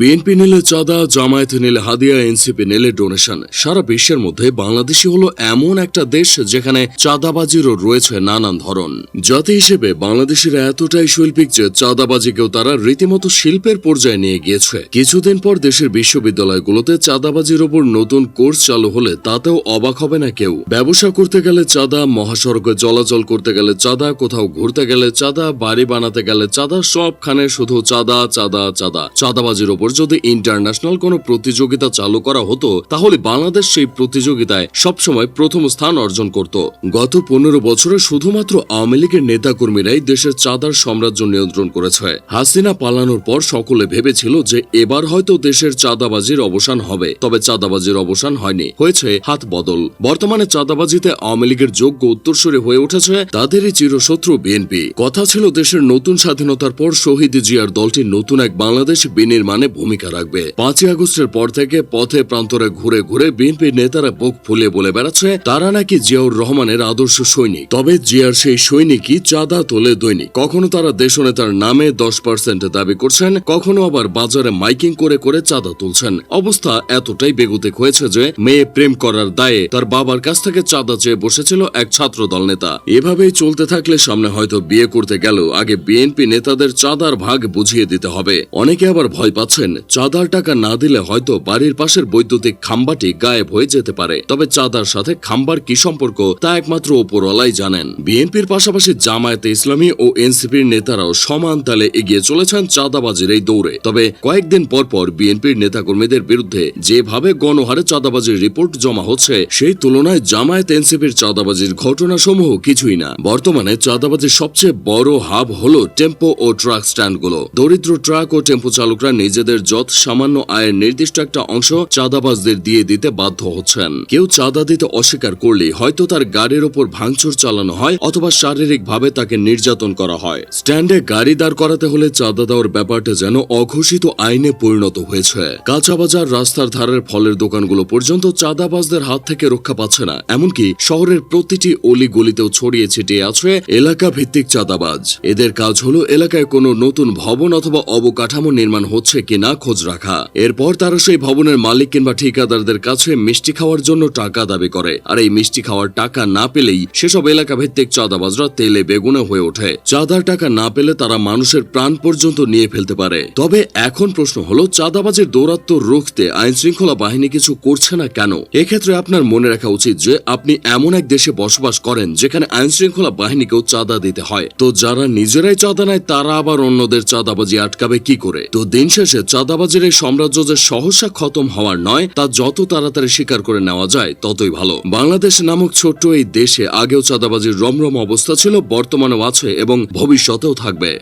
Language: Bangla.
বিএনপি নিলে চাঁদা, জামায়াত নিলে হাদিয়া, এনসিপি নিলে ডোনেশন। সারা বিশ্বের মধ্যে বাংলাদেশই হলো এমন একটা দেশ যেখানে চাঁদাবাজিরও রয়েছে নানান ধরন। জাতি হিসেবে বাংলাদেশের এতটাই শৈল্পিক যে চাঁদাবাজিকেও তারা রীতিমতো শিল্পের পর্যায়ে নিয়ে গিয়েছে। কিছুদিন পর দেশের বিশ্ববিদ্যালয়গুলোতে চাঁদাবাজির ওপর নতুন কোর্স চালু হলে তাতেও অবাক হবে না কেউ। ব্যবসা করতে গেলে চাঁদা, মহাসড়কে চলাচল করতে গেলে চাঁদা, কোথাও ঘুরতে গেলে চাঁদা, বাড়ি বানাতে গেলে চাঁদা, সবখানে শুধু চাঁদা চাঁদা চাঁদা। চাঁদাবাজির ওপর যদি ইন্টারন্যাশনাল কোনো প্রতিযোগিতা চালু করা হতো, তাহলে বাংলাদেশ সেই প্রতিযোগিতায় সবসময় প্রথম স্থান অর্জন করত। গত পনেরো বছরে শুধুমাত্র আওয়ামী লীগের নেতাকর্মীরাই দেশের চাঁদার সাম্রাজ্য নিয়ন্ত্রণ করেছে। হাসিনা পালানোর পর সকলে ভেবেছিল যে এবার হয়তো দেশের চাঁদাবাজির অবসান হবে, তবে চাঁদাবাজির অবসান হয়নি, হয়েছে হাত বদল। বর্তমানে চাঁদাবাজিতে আওয়ামী লীগের যোগ্য উত্তরসূরি হয়ে উঠেছে তাদেরই চিরশত্রু বিএনপি। কথা ছিল দেশের নতুন স্বাধীনতার পর শহীদ জিয়ার দলটি নতুন এক বাংলাদেশ বিনির্মাণে ভূমিকা রাখবে। পাঁচই আগস্টের পর থেকে পথে প্রান্তরে ঘুরে ঘুরে বিএনপি নেতারা বুক ফুলিয়ে বলে বেড়াচ্ছে, তারা নাকি জিয়াউর রহমানের আদর্শ সৈনিক। তবে জিয়ার সেই সৈনিকই চাঁদা তোলে দৈনিক। কখনো তারা দেশনেতার নামে দশ পার্সেন্ট দাবি করছেন, কখনো আবার বাজারে মাইকিং করে করে চাঁদা তুলছেন। অবস্থা এতটাই বেগুতিক হয়েছে যে, মেয়ে প্রেম করার দায়ে তার বাবার কাছ থেকে চাঁদা চেয়ে বসেছিল এক ছাত্র দল নেতা। এভাবেই চলতে থাকলে সামনে হয়তো বিয়ে করতে গেল, আগে বিএনপি নেতাদের চাঁদার ভাগ বুঝিয়ে দিতে হবে। অনেকে আবার ভয় পাচ্ছেন চাঁদার টাকা না দিলে হয়তো বাড়ির পাশের বৈদ্যুতিক খাম্বাটি গায়েব হয়ে যেতে পারে। তবে চাঁদার সাথে খাম্বার কি সম্পর্ক, তা একমাত্র ওপরওয়ালাই জানেন। বিএনপির পাশাপাশি জামায়াতে ইসলামী ও এনসিপির নেতারাও সমান তালে এগিয়ে চলেছেন চাঁদাবাজির এই দৌড়ে। তবে কয়েকদিন পর পর বিএনপির নেতাকর্মীদের বিরুদ্ধে যেভাবে গণহারে চাঁদাবাজির রিপোর্ট জমা হচ্ছে, সেই তুলনায় জামায়াত এনসিপির চাঁদাবাজির ঘটনাসমূহ কিছুই না। বর্তমানে চাঁদাবাজির সবচেয়ে বড় হাব হলো টেম্পো ও ট্রাক স্ট্যান্ডগুলো। দরিদ্র ট্রাক ও টেম্পো চালকরা নিজেদের যত সামান্য আয়ের নির্দিষ্ট একটা অংশ চাঁদাবাজদের দিয়ে দিতে বাধ্য হচ্ছেন। কেউ চাঁদা দিতে অস্বীকার করলে হয়তো তার গাড়ির ওপর ভাঙচুর চালানো হয় অথবা শারীরিকভাবে তাকে নির্যাতন করা হয়। স্ট্যান্ডে গাড়ি দাঁড় করাতে হলে চাঁদা দেওয়ার ব্যাপারটা যেন অঘোষিত আইনে পরিণত হয়েছে। কাঁচাবাজার রাস্তার ধারের ফলের দোকানগুলো পর্যন্ত চাঁদাবাজদের হাত থেকে রক্ষা পাচ্ছে না। এমনকি শহরের প্রতিটি অলি গলিতেও ছড়িয়ে ছিটিয়ে আছে এলাকা ভিত্তিক চাঁদাবাজ। এদের কাজ হলো এলাকায় কোনো নতুন ভবন অথবা অবকাঠামো নির্মাণ হচ্ছে কিনা খোঁজ রাখা। এরপর তারা সেই ভবনের মালিক কিংবা ঠিকাদারদের কাছে মিষ্টি খাওয়ার জন্য টাকা দাবি করে। আর এই মিষ্টি খাওয়ার টাকা না পেলেই সেসব এলাকা ভিত্তিক চাঁদাবাজরা তেলে বেগুনে হয়ে ওঠে। চাঁদার টাকা না পেলে তারা মানুষের প্রাণ পর্যন্ত নিয়ে ফেলতে পারে। তবে এখন প্রশ্ন হলো, চাঁদাবাজের দৌরাত্ম রুখতে আইন শৃঙ্খলা বাহিনী কিছু করছে না কেন? এক্ষেত্রে আপনার মনে রাখা উচিত যে, আপনি এমন এক দেশে বসবাস করেন যেখানে আইন শৃঙ্খলা বাহিনীকেও চাঁদা দিতে হয়। তো যারা নিজেরাই চাঁদা নেয়, তারা আবার অন্যদের চাঁদাবাজি আটকাবে কি করে? তো দিন শেষে চাঁদাবাজির এই সাম্রাজ্য যে সহসা খতম হওয়ার নয়, তা যত তাড়াতাড়ি স্বীকার করে নেওয়া যায়, ততই ভালো। বাংলাদেশ নামক ছোট্ট এই দেশে আগেও চাঁদাবাজির রমরম অবস্থা ছিল, বর্তমানেও আছে এবং ভবিষ্যতেও থাকবে।